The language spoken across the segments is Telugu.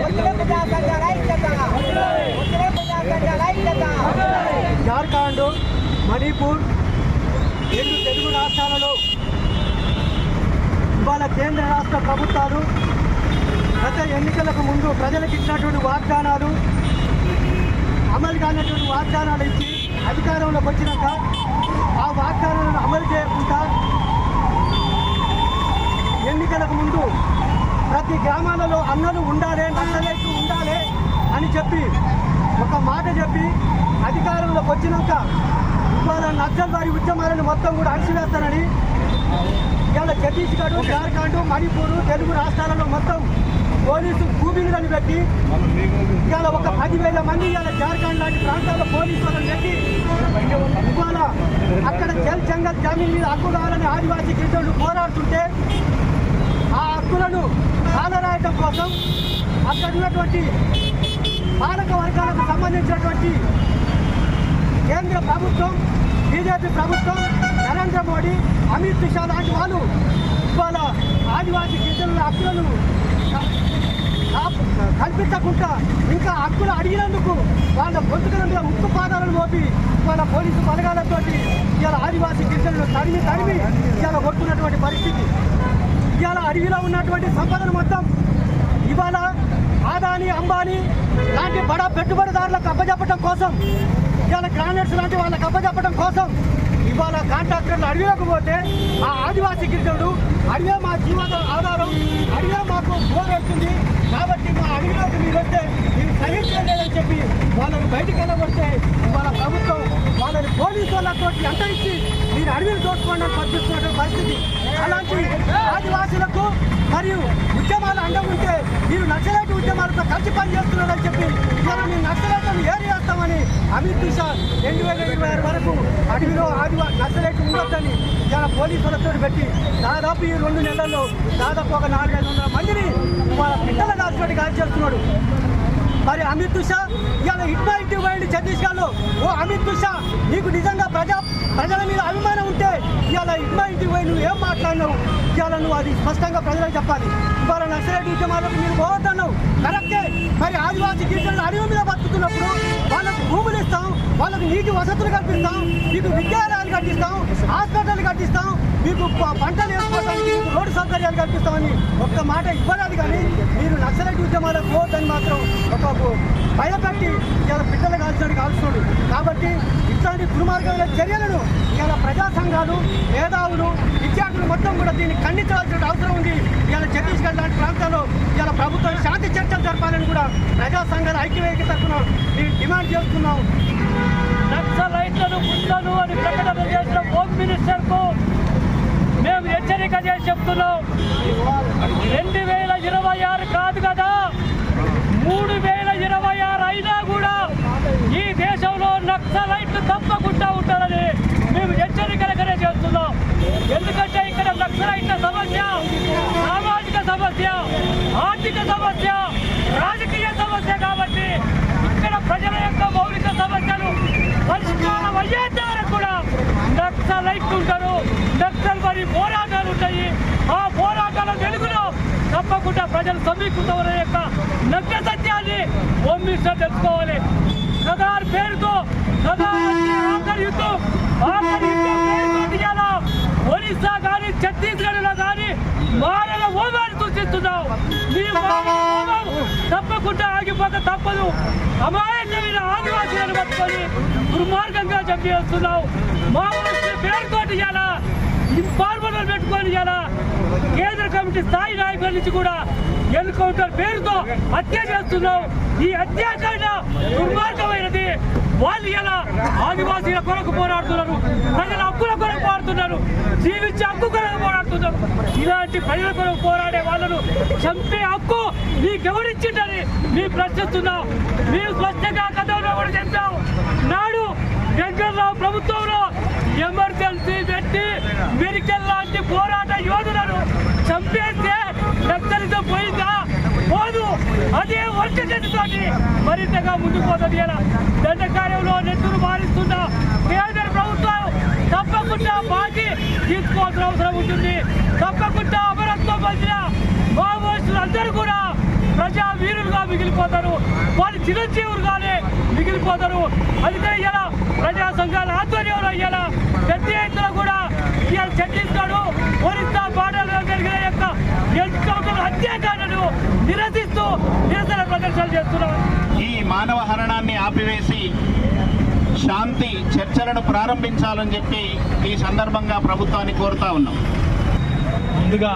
వచ్చిన ప్రజా సంఘాల వచ్చిన ప్రజా సంఘాల జార్ఖండ్ మణిపూర్ రెండు తెలుగు రాష్ట్రాలలో ఇవాళ కేంద్ర రాష్ట్ర ప్రభుత్వాలు గత ఎన్నికలకు ముందు ప్రజలకు ఇచ్చినటువంటి వాగ్దానాలు అమలు కానటువంటి వాగ్దానాలు ఇచ్చి అధికారంలోకి వచ్చినాక ఆ వాగ్దానాలను అమలు చేయకుండా ఎన్నికలకు ముందు ప్రతి గ్రామాలలో అన్నలు ఉండాలి నల్లలైట్లు ఉండాలి అని చెప్పి ఒక మాట చెప్పి అధికారంలోకి వచ్చినాక ఇవాళ నక్సల్వారి ఉద్యమాలను మొత్తం కూడా అణిచివేస్తానని ఇవాళ ఛత్తీస్గఢ్ జార్ఖండ్ మణిపూర్ తెలుగు రాష్ట్రాలలో మొత్తం పోలీసు కూబింగ్లను పెట్టి ఇవాళ ఒక పదివేల మంది ఇవాళ జార్ఖండ్ లాంటి ప్రాంతాల్లో పోలీసు వాళ్ళని పెట్టి ఇవాళ అక్కడ జల్ జంగల్ జమీన్ మీద హక్కు కావాలని ఆదివాసీ గిరిజనులు పోరాడుతుంటే ఆ హక్కులను కాలరాయటం కోసం అక్కడ ఉన్నటువంటి పాలక వర్గాలకు సంబంధించినటువంటి కేంద్ర ప్రభుత్వం బీజేపీ ప్రభుత్వం నరేంద్ర మోడీ అమిత్ షా లాంటి వాళ్ళు ఇవాళ ఆదివాసీ గిరిజనుల హక్కులను కల్పించకుండా ఇంకా హక్కులు అడిగినందుకు వాళ్ళ గొంతుకల మీద ముక్కు పాదాలను మోపి వాళ్ళ పోలీసు బలగాలతోటి ఇవాళ ఆదివాసీ గిరిజనులు తరిమి తరిమి ఇవాళ కొట్టుకున్నటువంటి పరిస్థితి. ఇవాళ అడవిలో ఉన్నటువంటి సంపదను మొత్తం ఇవాళ ఆదాని అంబానీ లాంటి బడా పెట్టుబడిదారులకు అప్పజెప్పడం కోసం ఇవాళ గ్రానైట్స్ లాంటి వాళ్ళకి అప్పజెప్పడం కోసం ఇవాళ కాంట్రాక్టర్లు అడవిలోకి పోతే ఆ ఆదివాసీ గిరిజనుడు అడిగే మా జీవన ఆధారం అడిగే మాకు బోర్ కాబట్టి మా అడవిలోకి మీరు వస్తే మీరు సహించలేదని చెప్పి వాళ్ళని బయటికి వెళ్ళగొడితే ఇవాళ ప్రభుత్వం వాళ్ళని పోలీసు వాళ్ళతో ఎంత ఇచ్చి మీరు అడవిని దోచుకోండి అని పరిస్థితి. అలాంటి ఆదివాసులకు మరియు ఉద్యమాలు అండ ఉంటే మీరు నక్సలైట్ ఉద్యమాలతో కలిసి పనిచేస్తున్నారని చెప్పి మనం మీరు నక్సలైట్లను ఏరి చేస్తామని అమిత్ షా రెండు వేల ఇరవై ఆరు వరకు అడవిలో ఆదివా నక్సలైట్ ఉండొద్దని ఇలా పోలీసులతో పెట్టి దాదాపు ఈ రెండు నెలల్లో దాదాపు ఒక నాలుగైదు వందల మందిని వాళ్ళ పిల్లల దాచిపెట్టి గాలి చేస్తున్నాడు మరి అమిత్ షా ఇవాళ ఇట్నాయిటీ పోయింది ఛత్తీస్గఢ్లో ఓ అమిత్ షా నీకు నిజంగా ప్రజా ప్రజల మీద అభిమానం ఉంటే ఇవాళ ఇట్నాయిటీ పోయి నువ్వు ఏం మాట్లాడినావు? ఇవాళ నువ్వు అది స్పష్టంగా ప్రజలకు చెప్పాలి. ఇవాళ నక్సలైట్ ఉద్యమాలకు మీరు పోవద్దన్నావు. కరెక్టే. మరి ఆదివాసీ గిరిజనులు అడవి మీద బతుకుతున్నప్పుడు వాళ్ళకు భూములు ఇస్తాం వాళ్ళకు నీటి వసతులు కల్పిస్తాం మీకు విద్యాలయాలు కట్టిస్తాం హాస్పిటల్ కట్టిస్తాం మీకు పంటలు వేసుకోవడానికి మీకు రోడ్డు సౌకర్యాలు కల్పిస్తామని ఒక్క మాట ఇవ్వలేదు కానీ మీరు నక్సలైట్ ఉద్యమాలకు పోవద్దని మాత్రం ఒక భయపెట్టి ఇవాళ బిడ్డలు కాల్చడానికి కాల్చుకోడు. కాబట్టి ఇట్లాంటి దుర్మార్గమైన చర్యలను ఇవాళ ప్రజా సంఘాలు మేధావులు విద్యార్థులు మొత్తం కూడా దీన్ని ఖండించవలసిన అవసరం ఉంది. ఇలా ఛత్తీస్గఢ్ లాంటి ప్రాంతాల్లో ఇలా ప్రభుత్వం శాంతి చర్చలు జరపాలని కూడా ప్రజా సంఘాలు ఐక్యవేదిక తరఫున డిమాండ్ చేస్తున్నాం. నక్సలైట్లను గుండను అని ప్రకటన చేసిన హోమ్ మినిస్టర్కు హెచ్చరిక చేసి చెప్తున్నాం. రెండు వేల ఇరవై ఆరు కాదు కదా? మూడు వేల ఇరవై ఆరు అయినా కూడా ఈ దేశంలో నక్సలైట్లు తప్పకుండా ఉంటారని మేము హెచ్చరికలుగానే చేస్తున్నాం. ఎందుకంటే ఇక్కడ నక్సలైట్ల సమస్య సామాజిక సమస్య ఆర్థిక సమస్య రాజకీయ సమస్య కాబట్టి ఇక్కడ ప్రజల యొక్క మౌలిక సమస్యలు పరిష్కారం అయ్యేంత వరకు కూడా నక్సలైట్లు ఉంటారు నక్సల్ మరి పోరాటాలు ఉంటాయి ఆ పోరాటాల వెలుగులో తప్పకుండా ప్రజలు సమీకృతమైన యొక్క నగ్న సత్యాన్ని హోమ్ మినిస్టర్ తెలుసుకోవాలి. సదార్ పేరుతో సదార్ ఒరిస్సా కానీ ఛత్తీస్గఢ్లో కానీ మారల హోమాన్ని సూచిస్తున్నావు నీ తప్పకుండా ఆగిపోక తప్పదు. అమాయకమైన ఆదివాసీలను పట్టుకొని దుర్మార్గంగా చంపేస్తున్నావు మావోయిస్టుల పేరుతోటి ఇలా ఇన్ఫార్మర్లు పెట్టుకొని ఇలా కేంద్ర కమిటీ స్థాయి నాయకుల నుంచి కూడా ఎన్కౌంటర్ పేరుతో హత్య చేస్తున్నావు. ఈ అత్యాచారణ దుర్మార్గమైనది. వాళ్ళు ఎలా ఆదివాసీల కొరకు పోరాడుతున్నారు? ప్రజల హక్కుల కొరకు పోరాడుతున్నారు. జీవించే హక్కు కొరకు పోరాడుతున్నారు. ఇలాంటి ప్రజల కొరకు పోరాడే వాళ్ళను చంపే హక్కు నీకెవరిచ్చిందని మీ ప్రశ్నిస్తున్నాం. మేము స్పష్టంగా గతంలో కూడా చెప్పాం. నాడు వెంకటరావు ప్రభుత్వంలో ఎమర్జెన్సీ పెట్టి మెడికల్ లాంటి పోరాట యోధులను చంపేస్తే నక్సలిజం పోయిందా? పోదు. అదే ఒంటి చేతితోటి మరింతగా ముందుకు పోతుంది ఇలా దండకార్యంలో నెత్తులు మారుస్తున్న కేంద్ర ప్రభుత్వం తప్పకుండా తప్పకుండా బాకీ తీసుకోవాల్సిన అవసరం ఉంటుంది. తప్పకుండా అమరత్వం పొందిన మావోయిస్టులు అందరూ కూడా ప్రజా వీరులుగా మిగిలిపోతారు. వారి చిరంజీవులుగానే మిగిలిపోతారు. అందుకని ఇలా ప్రజా సంఘాల ఆధ్వర్యంలో ఇలా పెద్ద ఎత్తున కూడా ఇవాళ ఛత్తీస్గఢ్ ఒరిస్సా బార్డర్లో జరిగిన యొక్క ఎన్కౌంటర్ హత్యాకాండను నిరసిస్తూ నిరసన ప్రదర్శనలు చేస్తున్నాం ఈ మానవ హరణాన్ని ఆపివేసి శాంతి చర్చలను ప్రారంభించాలని చెప్పి ఈ సందర్భంగా ప్రభుత్వాన్ని కోరుతా ఉన్నాం. ముందుగా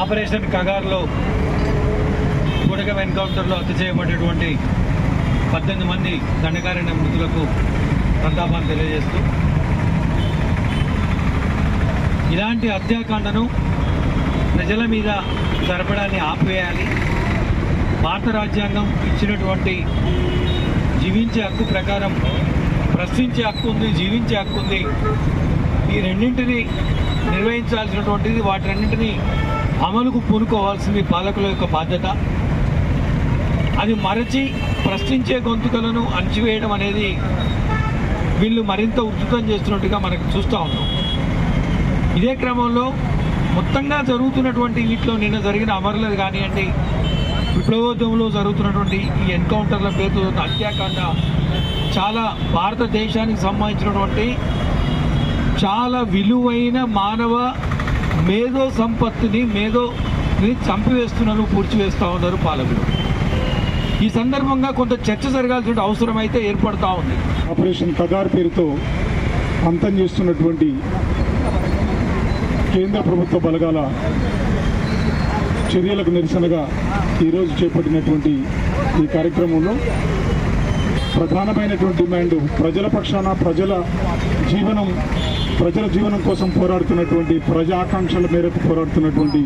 ఆపరేషన్ కగార్లో కూడగం ఎన్కౌంటర్లో హత్య చేయబడినటువంటి పద్దెనిమిది మంది దండకారణ్య మృతులకు సంతాపాన్ని తెలియజేస్తూ ఇలాంటి హత్యాకాండను ప్రజల మీద జరపడాన్ని ఆపివేయాలి. భారత రాజ్యాంగం ఇచ్చినటువంటి జీవించే హక్కు ప్రకారం ప్రశ్నించే హక్కు ఉంది జీవించే హక్కు ఉంది. ఈ రెండింటిని నిర్వహించాల్సినటువంటిది వాటి రెండింటిని అమలుకు పూనుకోవాల్సింది పాలకుల యొక్క బాధ్యత. అది మరచి ప్రశ్నించే గొంతుకలను అణచివేయడం అనేది వీళ్ళు మరింత ఉధృతం చేస్తున్నట్టుగా మనకు చూస్తూ ఉన్నాం. ఇదే క్రమంలో మొత్తంగా జరుగుతున్నటువంటి వీటిలో నిన్న జరిగిన అమరులది కానివ్వండి విప్లవోద్యమంలో జరుగుతున్నటువంటి ఈ ఎన్కౌంటర్ల పేరుతో హత్యాకాండ చాలా భారతదేశానికి సంబంధించినటువంటి చాలా విలువైన మానవ మేధో సంపత్తిని మేధోని చంపివేస్తున్నారు పూడ్చివేస్తూ ఉన్నారు పాలకులు. ఈ సందర్భంగా కొంత చర్చ జరగాల్సిన అవసరం అయితే ఏర్పడతా ఉంది. ఆపరేషన్ కగార్ పేరుతో అంతం చేస్తున్నటువంటి కేంద్ర ప్రభుత్వ బలగాల చర్యలకు నిరసనగా ఈరోజు చేపట్టినటువంటి ఈ కార్యక్రమంలో ప్రధానమైనటువంటి డిమాండ్ ప్రజల పక్షాన ప్రజల జీవనం ప్రజల జీవనం కోసం పోరాడుతున్నటువంటి ప్రజా ఆకాంక్షల మేరకు పోరాడుతున్నటువంటి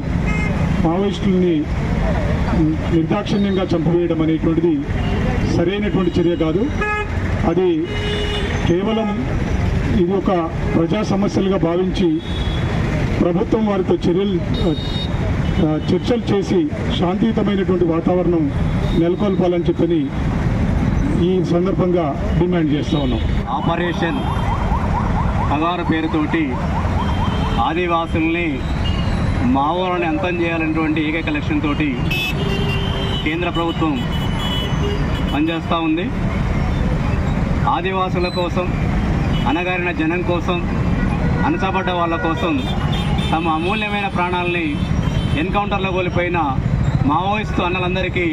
మావోయిస్టుల్ని నిర్దాక్షిణ్యంగా చంపివేయడం అనేటువంటిది సరైనటువంటి చర్య కాదు. అది కేవలం ఇది ఒక ప్రజా సమస్యలుగా భావించి ప్రభుత్వం వారితో చర్యలు చర్చలు చేసి శాంతియుతమైనటువంటి వాతావరణం నెలకొల్పాలని చెప్పని ఈ సందర్భంగా డిమాండ్ చేస్తూ ఉన్నాం. ఆపరేషన్ పగారు పేరుతోటి ఆదివాసుల్ని మావోలను అంతం చేయాలనేటువంటి ఏకైక లక్ష్యంతో కేంద్ర ప్రభుత్వం పనిచేస్తూ ఉంది. ఆదివాసుల కోసం అనగారిన జనం కోసం అణచబడ్డ వాళ్ళ కోసం తమ అమూల్యమైన ప్రాణాలని ఎన్కౌంటర్లో కోల్పోయిన మావోయిస్టు అన్నలందరికీ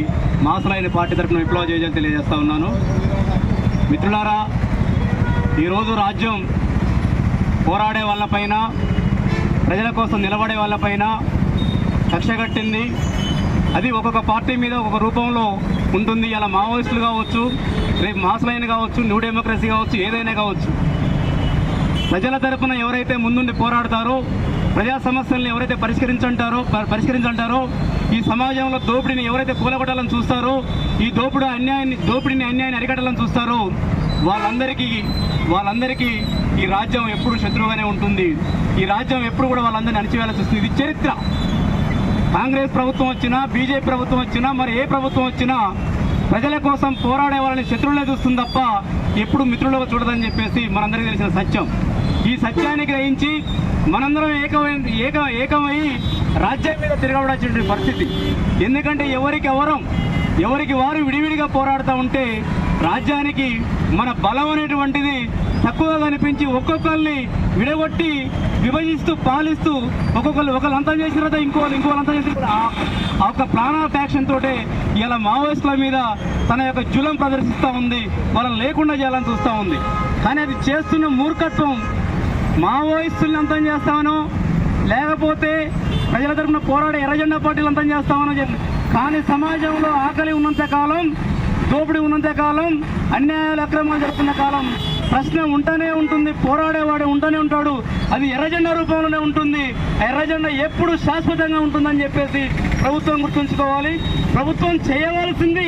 మాసలైన పార్టీ తరఫున విప్లవ చేయజని తెలియజేస్తా ఉన్నాను. మిత్రులారా ఈరోజు రాజ్యం పోరాడే వాళ్ళపైన ప్రజల కోసం నిలబడే వాళ్ళపైన కక్ష కట్టింది అది ఒక్కొక్క పార్టీ మీద ఒక్కొక్క రూపంలో ఉంటుంది. ఇలా మావోయిస్టులు కావచ్చు రేపు మాసలైన కావచ్చు న్యూ డెమోక్రసీ కావచ్చు ఏదైనా కావచ్చు. ప్రజల తరఫున ఎవరైతే ముందుండి పోరాడతారో ప్రజా సమస్యల్ని ఎవరైతే పరిష్కరించంటారో పరిష్కరించంటారో ఈ సమాజంలో దోపిడీని ఎవరైతే కూలగొట్టాలని చూస్తారో ఈ దోపిడి అన్యాయాన్ని దోపిడీని అన్యాయాన్ని అరికట్టాలని చూస్తారో వాళ్ళందరికీ వాళ్ళందరికీ ఈ రాజ్యం ఎప్పుడు శత్రువుగానే ఉంటుంది. ఈ రాజ్యం ఎప్పుడు కూడా వాళ్ళందరినీ అణచివేయాల్సి వస్తుంది. ఇది చరిత్ర. కాంగ్రెస్ ప్రభుత్వం వచ్చినా బీజేపీ ప్రభుత్వం వచ్చినా మరి ఏ ప్రభుత్వం వచ్చినా ప్రజల కోసం పోరాడే వాళ్ళని శత్రువులే చూస్తుంది తప్ప ఎప్పుడు మిత్రులుగా చూడదని చెప్పేసి మనందరికీ తెలిసిన సత్యం. ఈ సత్యాన్ని గ్రహించి మనందరం ఏకమై ఏక ఏకమై రాజ్యం మీద తిరగబడాల్సిన పరిస్థితి. ఎందుకంటే ఎవరికి ఎవరం ఎవరికి వారు విడివిడిగా పోరాడుతూ ఉంటే రాజ్యానికి మన బలం అనేటువంటిది తక్కువగా కనిపించి ఒక్కొక్కరిని విడగొట్టి విభజిస్తూ పాలిస్తూ ఒక్కొక్కరు ఒకరు అంతం చేసిన తర్వాత ఇంకోళ్ళు ఇంకోళ్ళు అంతం చేసిన ఆ- యొక్క ప్రాణ ఫ్యాక్షన్ తోటే ఇలా మావోయిస్టుల మీద తన యొక్క జులం ప్రదర్శిస్తూ ఉంది. వాళ్ళని లేకుండా చేయాలని చూస్తూ ఉంది. కానీ అది చేస్తున్న మూర్ఖత్వం మావోయిస్టులను అంతం చేస్తామనో లేకపోతే ప్రజల తరపున పోరాడే ఎర్రజెండా పార్టీలు అంతం చేస్తామనో చెప్పి కానీ సమాజంలో ఆకలి ఉన్నంత కాలం దోపిడీ ఉన్నంత కాలం అన్యాయాలు అక్రమాలు జరుగుతున్న కాలం ప్రశ్న ఉంటూనే ఉంటుంది పోరాడేవాడు ఉంటూనే ఉంటాడు అది ఎర్రజెండా రూపంలోనే ఉంటుంది ఆ ఎర్రజెండా ఎప్పుడు శాశ్వతంగా ఉంటుందని చెప్పేసి ప్రభుత్వం గుర్తుంచుకోవాలి. ప్రభుత్వం చేయవలసింది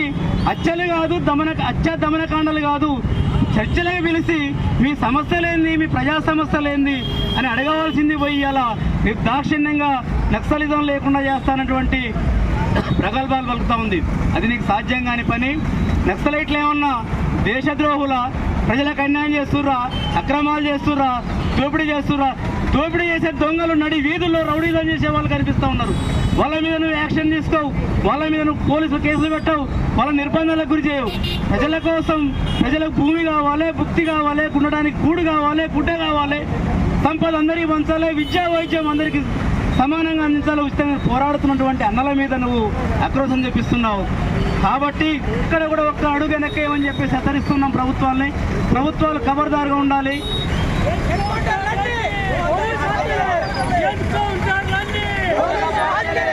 అచ్చలు కాదు దమన అచ్చ దమనకాండలు కాదు చర్చలకు పిలిచి మీ సమస్యలేంది? మీ ప్రజా సమస్యలేంది? అని అడగవలసింది పోయి ఇలా నిర్దాక్షిణ్యంగా నక్సలిజం లేకుండా చేస్తానటువంటి ప్రగల్భాలు పలుకుతా ఉంది. అది నీకు సాధ్యం కాని పని. నక్సలైట్లు ఏమన్నా దేశద్రోహుల? ప్రజలకు అన్యాయం చేస్తుర్రా? అక్రమాలు చేస్తుర్రా? దోపిడీ చేస్తుర్రా? దోపిడీ చేసే దొంగలు నడి వీధుల్లో రౌడీజం చేసే వాళ్ళు కనిపిస్తూ ఉన్నారు. వాళ్ళ మీద నువ్వు యాక్షన్ తీసుకోవు. వాళ్ళ మీద నువ్వు పోలీసులు కేసులు పెట్టవు. వాళ్ళ నిర్బంధాలకు గురి చేయవు. ప్రజల కోసం ప్రజలకు భూమి కావాలి భుక్తి కావాలి ఉండడానికి కూడు కావాలి గుడ్డ కావాలి. సంపద అందరికీ పంచాలి విద్యా వైద్యం అందరికీ సమానంగా అందించాలి. ఉచితంగా పోరాడుతున్నటువంటి అన్నల మీద నువ్వు ఆక్రోశం చూపిస్తున్నావు. కాబట్టి ఇక్కడ కూడా ఒక్క అడుగు వెనక్కేయమని చెప్పేసి హెచ్చరిస్తున్నాం ప్రభుత్వాన్ని ప్రభుత్వాలు ఖబర్దారుగా ఉండాలి. ఎన్కౌంటర్లన్నీ